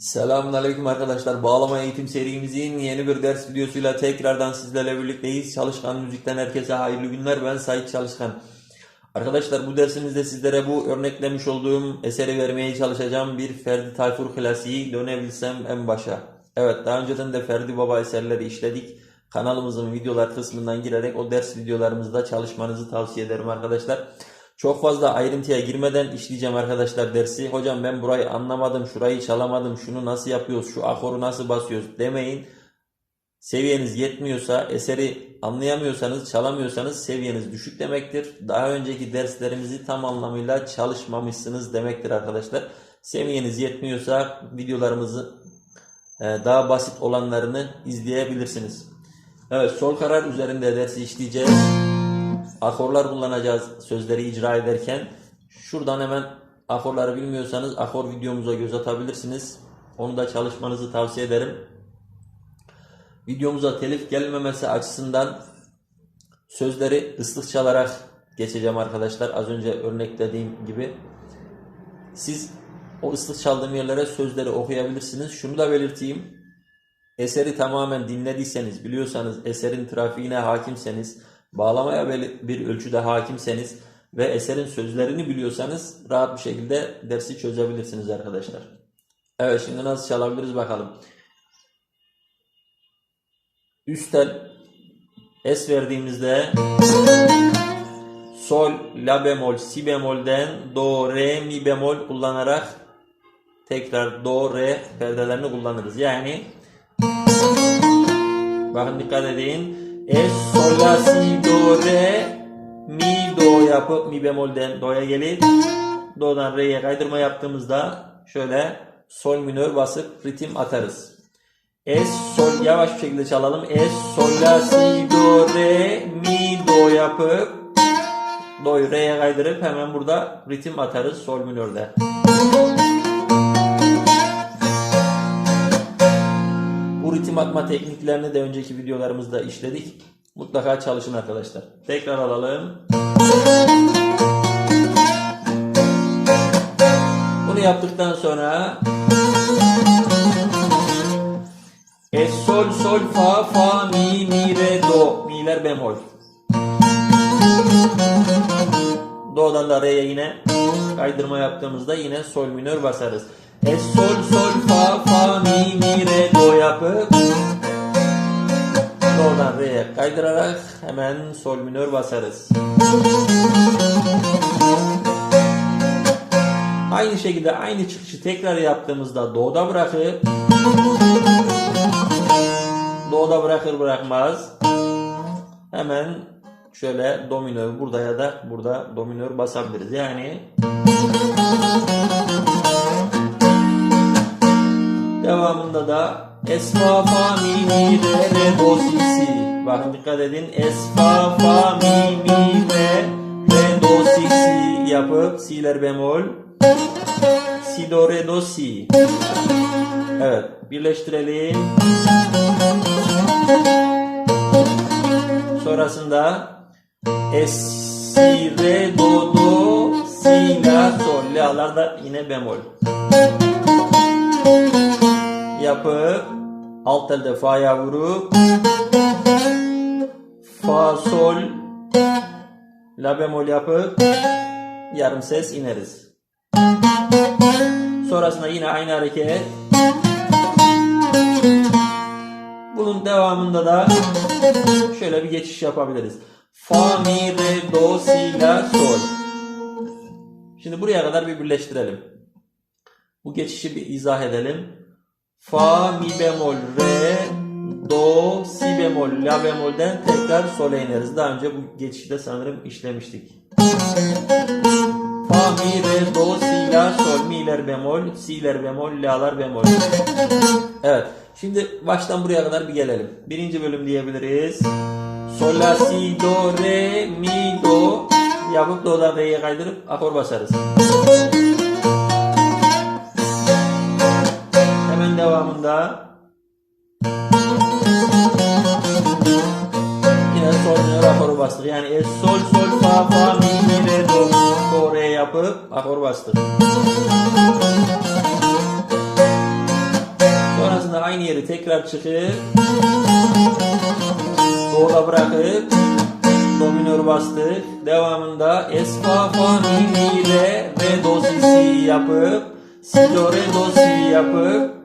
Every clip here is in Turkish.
Selamünaleyküm arkadaşlar. Bağlama eğitim serimizin yeni bir ders videosuyla tekrardan sizlerle birlikteyiz. Çalışkan Müzik'ten herkese hayırlı günler. Ben Sait Çalışkan. Arkadaşlar bu dersimizde sizlere bu örneklemiş olduğum eseri vermeye çalışacağım. Bir Ferdi Tayfur klasiği dönebilsem en başa. Evet daha önceden de Ferdi Baba eserleri işledik. Kanalımızın videolar kısmından girerek o ders videolarımızda çalışmanızı tavsiye ederim arkadaşlar. Çok fazla ayrıntıya girmeden işleyeceğim arkadaşlar dersi. Hocam ben burayı anlamadım, şurayı çalamadım, şunu nasıl yapıyoruz, şu akoru nasıl basıyoruz demeyin. Seviyeniz yetmiyorsa, eseri anlayamıyorsanız, çalamıyorsanız seviyeniz düşük demektir. Daha önceki derslerimizi tam anlamıyla çalışmamışsınız demektir arkadaşlar. Seviyeniz yetmiyorsa videolarımızı e, daha basit olanlarını izleyebilirsiniz. Evet, sol karar üzerinde dersi işleyeceğiz akorlar kullanacağız sözleri icra ederken. Şuradan hemen akorları bilmiyorsanız akor videomuza göz atabilirsiniz. Onu da çalışmanızı tavsiye ederim. Videomuza telif gelmemesi açısından sözleri ıslık çalarak geçeceğim arkadaşlar. Az önce örneklediğim gibi. Siz o ıslık çaldığım yerlere sözleri okuyabilirsiniz. Şunu da belirteyim. Eseri tamamen dinlediyseniz, biliyorsanız, eserin trafiğine hakimseniz, bağlamaya bir ölçüde hakimseniz ve eserin sözlerini biliyorsanız rahat bir şekilde dersi çözebilirsiniz arkadaşlar. Evet şimdi nasıl çalabiliriz bakalım. Üst tel es verdiğimizde sol, la bemol, si bemolden do, re, mi bemol kullanarak tekrar do, re perdelerini kullanırız. Yani bakın dikkat edin. Es, sol, la, si, do, re, mi, do yapıp mi bemolden do'ya gelip do'dan re'ye kaydırma yaptığımızda şöyle sol minör basıp ritim atarız. Es, sol yavaş bir şekilde çalalım. Es, sol, la, si, do, re, mi, do yapıp do'yu re'ye kaydırıp hemen burada ritim atarız sol minörde. Ritim atma tekniklerini de önceki videolarımızda işledik. Mutlaka çalışın arkadaşlar. Tekrar alalım. Bunu yaptıktan sonra Es sol sol fa fa mi mi re do mi'ler bemol. Do'dan da re'ye yine kaydırma yaptığımızda yine sol minör basarız. Es sol sol fa fa mi mi re do yapıp Do'dan re'ye kaydırarak hemen sol minör basarız. Aynı şekilde aynı çıkışı tekrar yaptığımızda do'da bırakıp do'da bırakır bırakmaz hemen şöyle dominör burada ya da burada dominör basabiliriz. Yani devamında da es fa fa mi mi re re do si si. Bakın dikkat edin. Es fa fa mi mi re re do si si yapıp si'ler bemol si do re do si. Evet birleştirelim. Sonrasında es si re do do si la sol la'lar da yine bemol yapıp alt telde fa'ya vurup fa sol la bemol yapıp yarım ses ineriz. Sonrasında yine aynı hareket. Bunun devamında da şöyle bir geçiş yapabiliriz. Fa, mi, re, do, si, la, sol. Şimdi buraya kadar bir birleştirelim. Bu geçişi bir izah edelim. Fa, mi bemol, re, do, si bemol, la bemolden tekrar sol'e ineriz. Daha önce bu geçişi de sanırım işlemiştik. Fa, mi, re, do, si, la, sol, mi'ler bemol, si'ler bemol, la'lar bemol. Evet. Şimdi baştan buraya kadar bir gelelim. Birinci bölüm diyebiliriz. Sol, la, si, do, re, mi, do yapıp do'dan re'ye kaydırıp akor basarız. Devamında yine sol minör akoru bastık. Yani es, sol sol fa fa mi mi re do do re yapıp akor bastık. Sonrasında aynı yeri tekrar çıkıp Do'da bırakıp Do minör bastık. Devamında Es fa fa mi mi re re do si si yapıp Si do re do si yapıp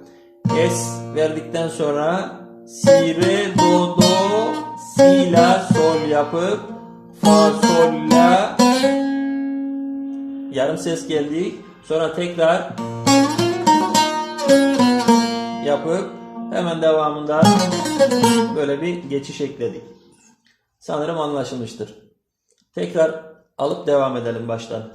Es verdikten sonra Si re do do Si la sol yapıp Fa sol la Yarım ses geldik. Sonra tekrar yapıp hemen devamında böyle bir geçiş ekledik. Sanırım anlaşılmıştır. Tekrar alıp devam edelim baştan.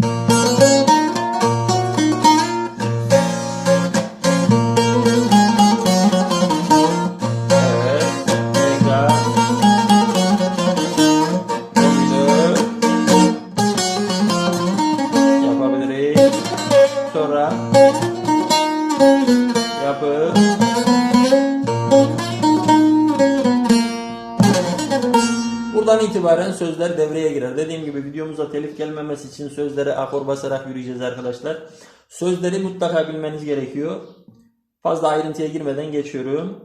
Yapıp Buradan itibaren sözler devreye girer. Dediğim gibi videomuza telif gelmemesi için sözlere akor basarak yürüyeceğiz arkadaşlar. Sözleri mutlaka bilmeniz gerekiyor. Fazla ayrıntıya girmeden geçiyorum.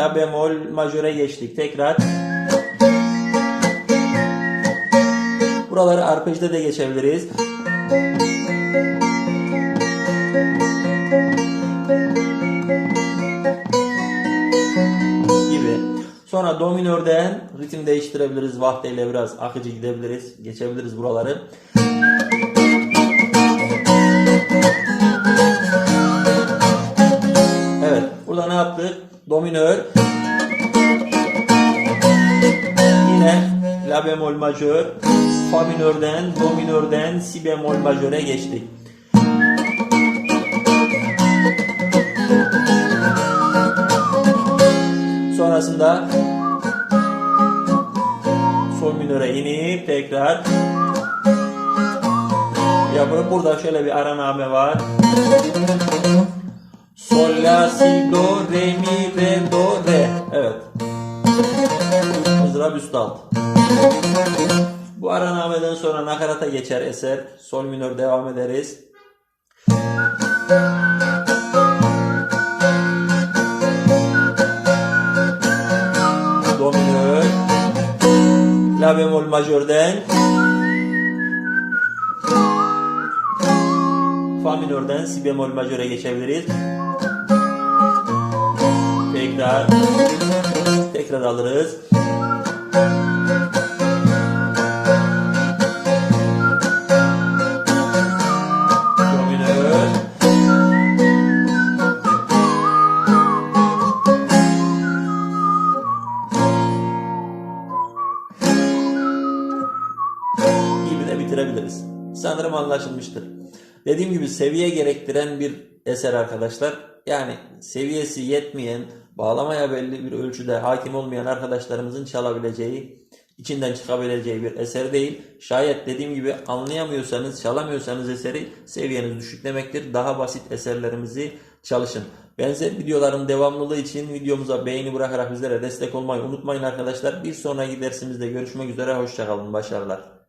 La bemol majöre geçtik. Tekrar. Buraları arpejde de geçebiliriz. gibi. Sonra do minörden ritim değiştirebiliriz. Vahdeyle biraz akıcı gidebiliriz. Geçebiliriz buraları. Burada ne yaptık? Do minör. Yine la bemol majör. Fa minörden, do minörden si bemol majöre geçtik. Sonrasında sol minöre inip tekrar yapıp burada şöyle bir araname var. Sol la si do re mi re do re. Evet. Mızrap üst alt. Bu aranameden sonra nakarata geçer eser. Sol minör devam ederiz. Do minör. La bemol majörden. Fa minörden si bemol majöre geçebiliriz. Tekrar. Tekrar alırız. Gibi de bitirebiliriz. Sanırım anlaşılmıştır. Dediğim gibi seviye gerektiren bir eser arkadaşlar. Yani seviyesi yetmeyen, bağlamaya belli bir ölçüde hakim olmayan arkadaşlarımızın çalabileceği, içinden çıkabileceği bir eser değil. Şayet dediğim gibi anlayamıyorsanız, çalamıyorsanız eseri seviyeniz düşük demektir. Daha basit eserlerimizi çalışın. Benzer videoların devamlılığı için videomuza beğeni bırakarak bizlere destek olmayı unutmayın arkadaşlar. Bir sonraki dersimizde görüşmek üzere. Hoşçakalın. Başarılar.